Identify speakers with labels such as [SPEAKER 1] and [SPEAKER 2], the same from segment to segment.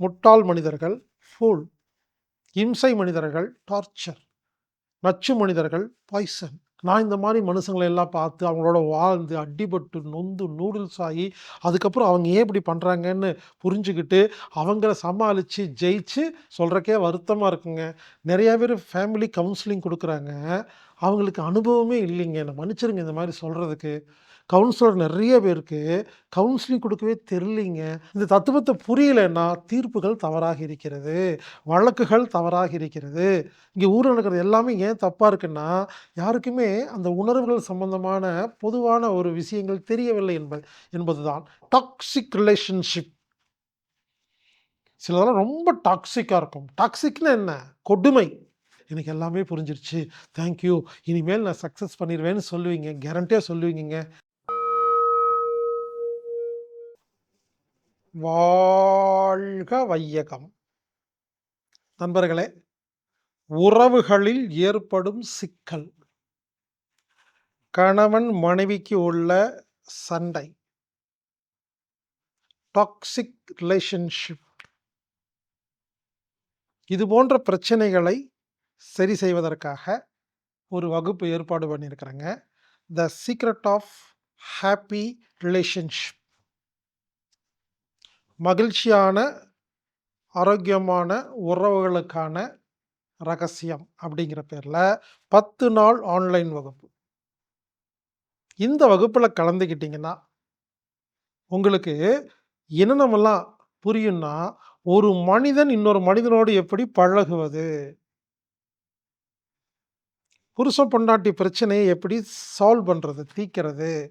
[SPEAKER 1] முட்டாள் மனிதர்கள் ஃபூல் இம்சை மனிதர்கள் டார்ச்சர் நச்சு மனிதர்கள் பாய்சன் நான் இந்த மாதிரி மனுஷங்களை எல்லாம் பார்த்து அவங்களோட வாழ்ந்து அடிபட்டு நொந்து நூடுல்ஸ் ஆகி அதுக்கப்புறம் அவங்க ஏன் இப்படி பண்ணுறாங்கன்னு புரிஞ்சுக்கிட்டு அவங்கள சமாளித்து ஜெயிச்சு சொல்கிறக்கே வருத்தமாக இருக்குங்க. நிறையா பேர் ஃபேமிலி கவுன்சிலிங் கொடுக்குறாங்க. அவங்களுக்கு அனுபவமே இல்லைங்க. என்னை மன்னிச்சிருங்க இந்த மாதிரி சொல்கிறதுக்கு கவுன்சிலர் நிறைய பேருக்கு கவுன்சிலிங் கொடுக்கவே தெரிலிங்க இந்த தத்துவத்தை புரியலைன்னா தீர்ப்புகள் தவறாக இருக்கிறது. வழக்குகள் தவறாக இருக்கிறது. இங்கே ஊரில் நடக்கிறது எல்லாமே ஏன் தப்பாக இருக்குன்னா யாருக்குமே அந்த உணர்வுகள் சம்பந்தமான பொதுவான ஒரு விஷயங்கள் தெரியவில்லை என்பது என்பதுதான். டாக்ஸிக் ரிலேஷன்ஷிப் சிலதெல்லாம் ரொம்ப டாக்ஸிக்காக இருக்கும். டாக்ஸிக்னா என்ன? கொடுமை. எனக்கு எல்லாமே புரிஞ்சிருச்சு. தேங்க்யூ இனிமேல் நான் சக்ஸஸ் பண்ணிடுவேன்னு சொல்லுவீங்க. கேரண்டியாக சொல்லுவீங்க வாழ்க வையகம். நண்பர்களே உறவுகளில் ஏற்படும் சிக்கல். கணவன் மனைவிக்கு உள்ள சண்டை. டாக்ஸிக் ரிலேஷன்ஷிப் இது போன்ற பிரச்சனைகளை சரி செய்வதற்காக ஒரு வகுப்பு ஏற்பாடு பண்ணியிருக்கிறேங்க. The secret of happy relationship. மகிழ்ச்சியான ஆரோக்கியமான உறவுகளுக்கான ரகசியம் அப்படிங்கிற பேரில் பத்து நாள் ஆன்லைன் வகுப்பு. இந்த வகுப்பில் கலந்துக்கிட்டிங்கன்னா உங்களுக்கு என்னென்னமெல்லாம் புரியும்னா ஒரு மனிதன் இன்னொரு மனிதனோடு எப்படி பழகுவது? புருஷன் பொண்டாட்டி பிரச்சனையை எப்படி சால்வ் பண்ணுறது தீக்கிறது.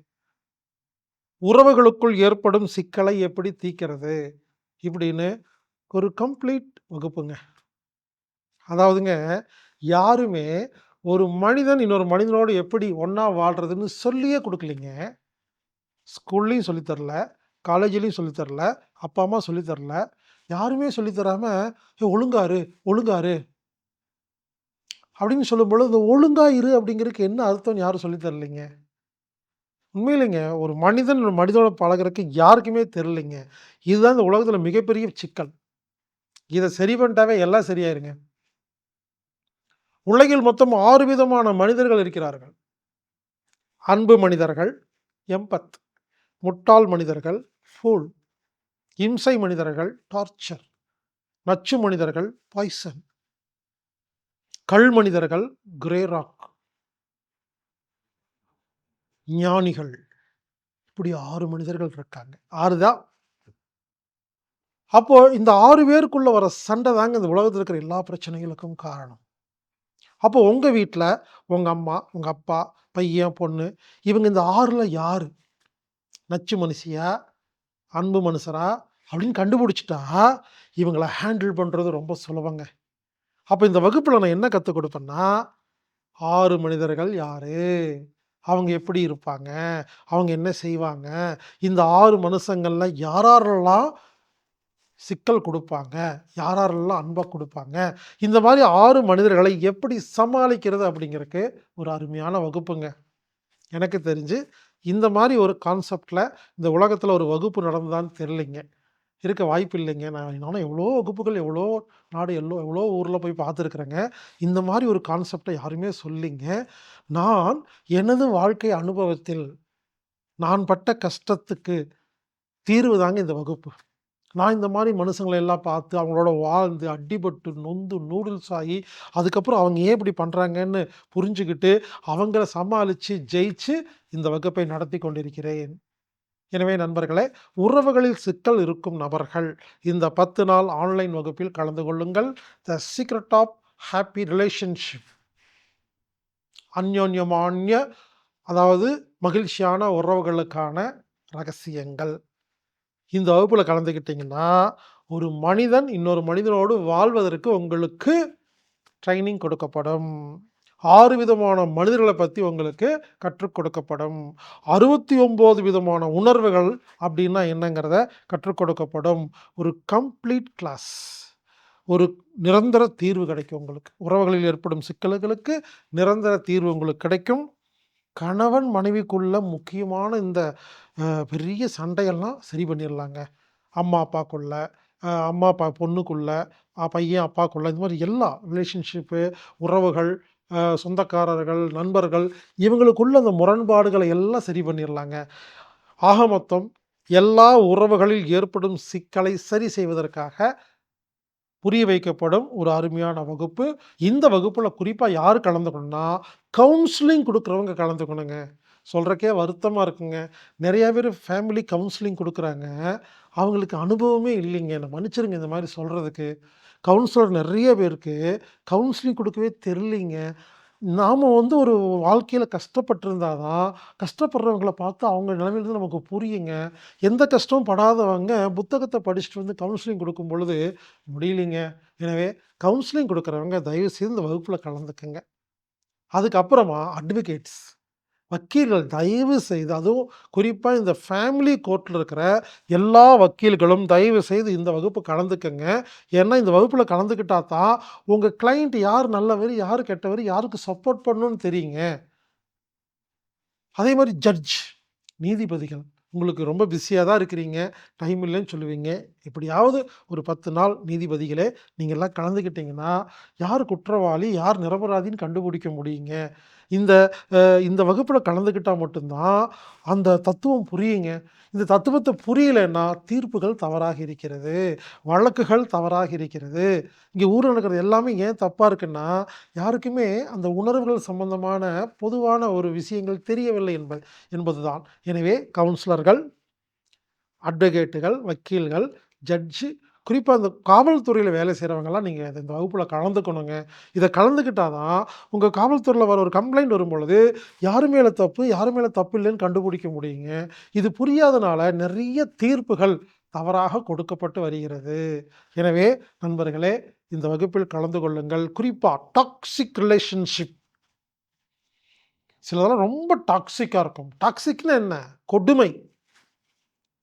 [SPEAKER 1] உறவுகளுக்குள் ஏற்படும் சிக்கலை எப்படி தீக்கிறது? இப்படின்னு ஒரு கம்ப்ளீட் வகுப்புங்க. அதாவதுங்க யாருமே ஒரு மனிதன் இன்னொரு மனிதனோடு எப்படி ஒன்றா வாழ்கிறதுன்னு சொல்லியே கொடுக்கலிங்க. ஸ்கூல்லையும் சொல்லித்தரல காலேஜ்லேயும் சொல்லித்தரல அப்பா அம்மா சொல்லித்தரல யாருமே சொல்லித்தராமல் ஒழுங்காரு ஒழுங்காரு. அப்படின்னு சொல்லும்பொழுது இந்த ஒழுங்காக இரு அப்படிங்கிறதுக்கு என்ன அர்த்தம்னு யாரும் சொல்லித்தரலைங்க உண்மையிலேங்க ஒரு மனிதன் ஒரு மனிதனோட பழகிறதுக்கு யாருக்குமே தெரிலிங்க இதுதான் இந்த உலகத்தில் மிகப்பெரிய சிக்கல். இதை சரி பண்ணிட்டாவே எல்லாம் சரியாயிருங்க. உலகில் மொத்தம் ஆறு விதமான மனிதர்கள் இருக்கிறார்கள். அன்பு மனிதர்கள் எம்பத் முட்டாள் மனிதர்கள் ஃபூல் இம்சை மனிதர்கள் டார்ச்சர் நச்சு மனிதர்கள் பாய்சன் கல் மனிதர்கள் கிரேராக் ஞானிகள். இப்படி ஆறு மனிதர்கள் இருக்காங்க. ஆறு தான் அப்போ இந்த ஆறு பேருக்குள்ள வர சண்டை தாங்க இந்த உலகத்தில் இருக்கிற எல்லா பிரச்சனைகளுக்கும் காரணம். அப்போ உங்க வீட்டில் உங்க அம்மா உங்க அப்பா பையன் பொண்ணு இவங்க இந்த ஆறுல யாரு? நச்சு மனுஷியா? அன்பு மனுஷரா? அப்படின்னு கண்டுபிடிச்சிட்டா இவங்களை ஹேண்டில் பண்ணுறது ரொம்ப சுலபங்க. அப்போ இந்த வகுப்பில் நான் என்ன கற்றுக் கொடுப்பேன்னா ஆறு மனிதர்கள் யாரு? அவங்க எப்படி இருப்பாங்க? அவங்க என்ன செய்வாங்க? இந்த ஆறு மனுஷங்களில் யாரெல்லாம் சிக்கல் கொடுப்பாங்க? யாரெல்லாம் அன்பை கொடுப்பாங்க? இந்த மாதிரி ஆறு மனிதர்களை எப்படி சமாளிக்கிறது அப்படிங்கிறதுக்கு ஒரு அருமையான வகுப்புங்க. எனக்கு தெரிஞ்சு இந்த மாதிரி ஒரு கான்செப்டில் இந்த உலகத்தில் ஒரு வகுப்பு நடந்ததான்னு தெரிலிங்க இருக்க வாய்ப்பு இல்லைங்க. நான் நானும் எவ்வளோ வகுப்புகள் எவ்வளோ நாடு எவ்வளோ எவ்வளோ ஊரில் போய் பார்த்துருக்குறேங்க. இந்த மாதிரி ஒரு கான்செப்டை யாருமே சொல்லிங்க. நான் எனது வாழ்க்கை அனுபவத்தில் நான் பட்ட கஷ்டத்துக்கு தீர்வு தாங்க இந்த வகுப்பு. நான் இந்த மாதிரி மனுஷங்களை எல்லாம் பார்த்து அவங்களோட வாழ்ந்து அடிபட்டு நொந்து நூடுல்ஸ் ஆகி அதுக்கப்புறம் அவங்க ஏன் இப்படி பண்ணுறாங்கன்னு புரிஞ்சுக்கிட்டு அவங்கள சமாளித்து ஜெயிச்சு இந்த வகுப்பை நடத்தி கொண்டிருக்கிறேன். எனவே நண்பர்களே உறவுகளில் சிக்கல் இருக்கும் நபர்கள் இந்த பத்து நாள் ஆன்லைன் வகுப்பில் கலந்து கொள்ளுங்கள். The secret of happy relationship அந்யோன்யமான்ய அதாவது மகிழ்ச்சியான உறவுகளுக்கான ரகசியங்கள். இந்த வகுப்பில் கலந்துக்கிட்டிங்கன்னா ஒரு மனிதன் இன்னொரு மனிதனோடு வாழ்வதற்கு உங்களுக்கு ட்ரைனிங் கொடுக்கப்படும். ஆறு விதமான மனிதர்களை பற்றி உங்களுக்கு கற்றுக் கொடுக்கப்படும். அறுபத்தி ஒம்பது விதமான உணர்வுகள் அப்படின்னா என்னங்கிறத கற்றுக் கொடுக்கப்படும். ஒரு கம்ப்ளீட் கிளாஸ் ஒரு நிரந்தர தீர்வு கிடைக்கும் உங்களுக்கு. உறவுகளில் ஏற்படும் சிக்கல்களுக்கு நிரந்தர தீர்வு உங்களுக்கு கிடைக்கும். கணவன் மனைவிக்குள்ள முக்கியமான இந்த பெரிய சண்டையெல்லாம் சரி பண்ணிடலாங்க. அம்மா அப்பாக்குள்ள அம்மா, அப்பா பொண்ணுக்குள்ள, பையன் அப்பாக்குள்ள இந்த மாதிரி எல்லா ரிலேஷன்ஷிப்பு, உறவுகள், சொந்தக்காரர்கள், நண்பர்கள் இவங்களுக்குள்ள அந்த முரண்பாடுகளை எல்லாம் சரி பண்ணிடலாங்க ஆக மொத்தம் எல்லா உறவுகளில் ஏற்படும் சிக்கலை சரி செய்வதற்காக புரிய வைக்கப்படும் ஒரு அருமையான வகுப்பு. இந்த வகுப்பில் குறிப்பாக யார் கலந்துக்கணும்னா, கவுன்சிலிங் கொடுக்குறவங்க கலந்துக்கணுங்க. சொல்கிறக்கே வருத்தமாக இருக்குங்க. நிறையா பேர் ஃபேமிலி கவுன்சிலிங் கொடுக்குறாங்க அவங்களுக்கு அனுபவமே இல்லைங்க. என்னை மன்னிச்சிடுங்க இந்த மாதிரி சொல்கிறதுக்கு கவுன்சிலர் நிறைய பேருக்கு கவுன்சிலிங் கொடுக்கவே தெரிலிங்க நாம் வந்து ஒரு வாழ்க்கையில் கஷ்டப்பட்டிருந்தா தான், கஷ்டப்படுறவங்கள பார்த்து அவங்க நிலைமையிலிருந்து நமக்கு புரியுங்க. எந்த கஷ்டமும் படாதவங்க புத்தகத்தை படிச்சுட்டு வந்து கவுன்சிலிங் கொடுக்கும் பொழுது முடியலைங்க. எனவே கவுன்சிலிங் கொடுக்குறவங்க தயவு செய்து இந்த வகுப்பில் கலந்துக்குங்க அதுக்கப்புறமா அட்வொகேட்ஸ் வக்கீல்கள் தயவு செய்து அதுவும் குறிப்பாக இந்த ஃபேமிலி கோர்ட்டில் இருக்கிற எல்லா வக்கீல்களும் தயவு செய்து இந்த வகுப்பு கலந்துக்கங்க. ஏன்னா இந்த வகுப்பில் கலந்துக்கிட்டா தான் உங்கள் கிளைண்ட் யார் நல்லவர் யார் கெட்டவர் யாருக்கு சப்போர்ட் பண்ணணும்னு தெரியுங்க. அதே மாதிரி ஜட்ஜ் நீதிபதிகள். உங்களுக்கு ரொம்ப பிஸியாக தான் இருக்கிறீங்க. டைம் இல்லைன்னு சொல்லுவீங்க. எப்படியாவது ஒரு 10 நாள் நீதிபதிகளே எல்லாம் கலந்துக்கிட்டிங்கன்னா யார் குற்றவாளி, யார் நிரபராதின்னு கண்டுபிடிக்க முடியுங்க. இந்த இந்த வகுப்பில் கலந்துக்கிட்டால் மட்டும்தான் அந்த தத்துவம் புரியுங்க. இந்த தத்துவத்தை புரியலைன்னா தீர்ப்புகள் தவறாக இருக்கிறது. வழக்குகள் தவறாக இருக்கிறது. இங்கே ஊரில் நடக்கிறது எல்லாமே ஏன் தப்பாக இருக்குன்னா, யாருக்குமே அந்த உணர்வுகள் சம்பந்தமான பொதுவான ஒரு விஷயங்கள் தெரியவில்லை என்பது என்பதுதான். எனவே கவுன்சிலர்கள், அட்வொகேட்டுகள், வக்கீல்கள், ஜட்ஜு குறிப்பாக இந்த காவல்துறையில் வேலை செய்கிறவங்கலாம் நீங்கள் இந்த வகுப்பில் கலந்துக்கணுங்க. இதை கலந்துக்கிட்டா தான் உங்கள் காவல்துறையில் வர ஒரு கம்ப்ளைண்ட் வரும்பொழுது, யார் மேலே தப்பு, யார் மேலே தப்பு இல்லைன்னு கண்டுபிடிக்க முடியுங்க. இது புரியாதனால நிறைய தீர்ப்புகள் தவறாக கொடுக்கப்பட்டு வருகிறது. எனவே நண்பர்களே இந்த வகுப்பில் கலந்து கொள்ளுங்கள். குறிப்பாக டாக்ஸிக் ரிலேஷன்ஷிப் சிலதெல்லாம் ரொம்ப டாக்ஸிக்காக இருக்கும். டாக்ஸிக்னா என்ன? கொடுமை.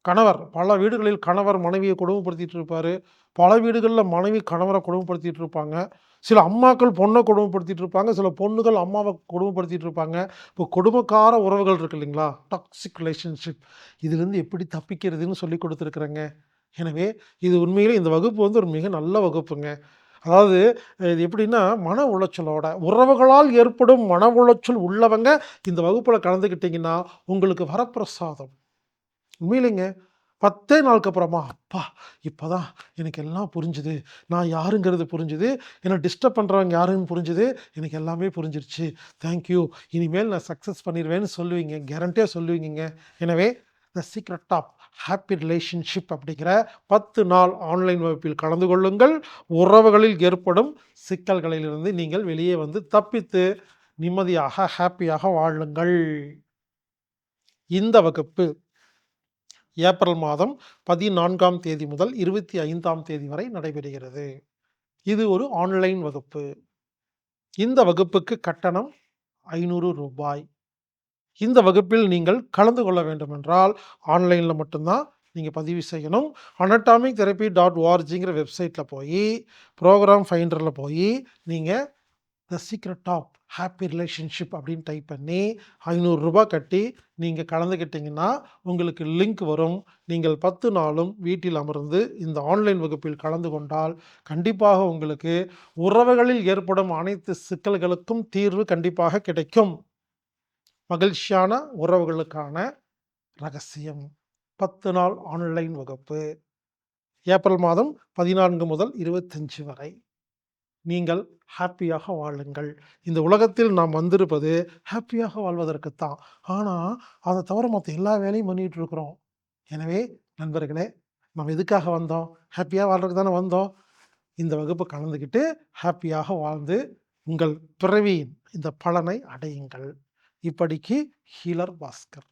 [SPEAKER 1] கணவர் பல வீடுகளில் கணவர் மனைவியை கொடுமைப்படுத்திட்டு இருப்பார் பல வீடுகளில் மனைவி கணவரை கொடுமைப்படுத்திட்டு இருப்பாங்க. சில அம்மாக்கள் பொண்ணை கொடுமைப்படுத்திட்டு இருப்பாங்க. சில பொண்ணுகள் அம்மாவை கொடுமைப்படுத்திட்டு இருப்பாங்க. இப்போ கொடுமைக்கார உறவுகள் இருக்கு இல்லைங்களா? டாக்ஸிக் ரிலேஷன்ஷிப் இதுலேருந்து எப்படி தப்பிக்கிறதுன்னு சொல்லிக் கொடுத்துருக்குறேங்க எனவே இது உண்மையிலே இந்த வகுப்பு வந்து ஒரு மிக நல்ல வகுப்புங்க. அதாவது இது எப்படின்னா, மன உளைச்சலோட உறவுகளால் ஏற்படும் மன உளைச்சல் உள்ளவங்க இந்த வகுப்பில் கலந்துக்கிட்டிங்கன்னா உங்களுக்கு வரப்பிரசாதம். உண்மையிலேங்க 10 நாளுக்கு அப்புறமா, அப்பா! இப்போ தான் எனக்கு எல்லாம் புரிஞ்சுது. நான் யாருங்கிறது புரிஞ்சுது. என்னை டிஸ்டர்ப் பண்ணுறவங்க யாருன்னு புரிஞ்சுது. எனக்கு எல்லாமே புரிஞ்சிருச்சு. Thank you. இனிமேல் நான் சக்ஸஸ் பண்ணிடுவேன்னு சொல்லுவீங்க. கேரண்டியாக சொல்லுவீங்க எனவே the secret of happy relationship அப்படிங்கிற 10 நாள் ஆன்லைன் வகுப்பில் கலந்து கொள்ளுங்கள். உறவுகளில் ஏற்படும் சிக்கல்களிலிருந்து நீங்கள் வெளியே வந்து தப்பித்து நிம்மதியாக, ஹாப்பியாக வாழுங்கள். இந்த வகுப்பு ஏப்ரல் மாதம் 14ஆம் தேதி முதல் 25ஆம் தேதி வரை நடைபெறுகிறது. இது ஒரு ஆன்லைன் வகுப்பு. இந்த வகுப்புக்கு கட்டணம் ஐநூறு ரூபாய் இந்த வகுப்பில் நீங்கள் கலந்து கொள்ள வேண்டுமென்றால், என்றால் ஆன்லைனில் மட்டும்தான் நீங்கள் பதிவு செய்யணும். அனடாமிக் தெரப்பி டாட் ஓஆர்ஜிங்கிற வெப்சைட்டில் போய் ப்ரோக்ராம் ஃபைண்டரில் போய் நீங்கள் the secret of happy relationship அப்படின்னு டைப் பண்ணி ஐநூறுரூபா கட்டி நீங்கள் கலந்துக்கிட்டிங்கன்னா உங்களுக்கு லிங்க் வரும். நீங்கள் 10 நாளும் வீட்டில் அமர்ந்து இந்த ஆன்லைன் வகுப்பில் கலந்து கொண்டால், கண்டிப்பாக உங்களுக்கு உறவுகளில் ஏற்படும் அனைத்து சிக்கல்களுக்கும் தீர்வு கண்டிப்பாக கிடைக்கும். மகிழ்ச்சியான உறவுகளுக்கான ரகசியம். 10 நாள் ஆன்லைன் வகுப்பு. ஏப்ரல் மாதம் 14 முதல் 25 வரை. நீங்கள் ஹாப்பியாக வாழுங்கள். இந்த உலகத்தில் நாம் வந்திருப்பது ஹேப்பியாக வாழ்வதற்குத்தான். ஆனால் அதை தவிர மற்ற எல்லா வேலையும் பண்ணிகிட்டு இருக்கிறோம். எனவே நண்பர்களே, நம்ம எதுக்காக வந்தோம்? ஹாப்பியாக வாழ்றதுக்கு தானே வந்தோம். இந்த வகுப்பு கலந்துக்கிட்டு ஹாப்பியாக வாழ்ந்து, உங்கள் பிறவியின் இந்த பலனை அடையுங்கள். இப்படிக்கு ஹீலர் பாஸ்கர்.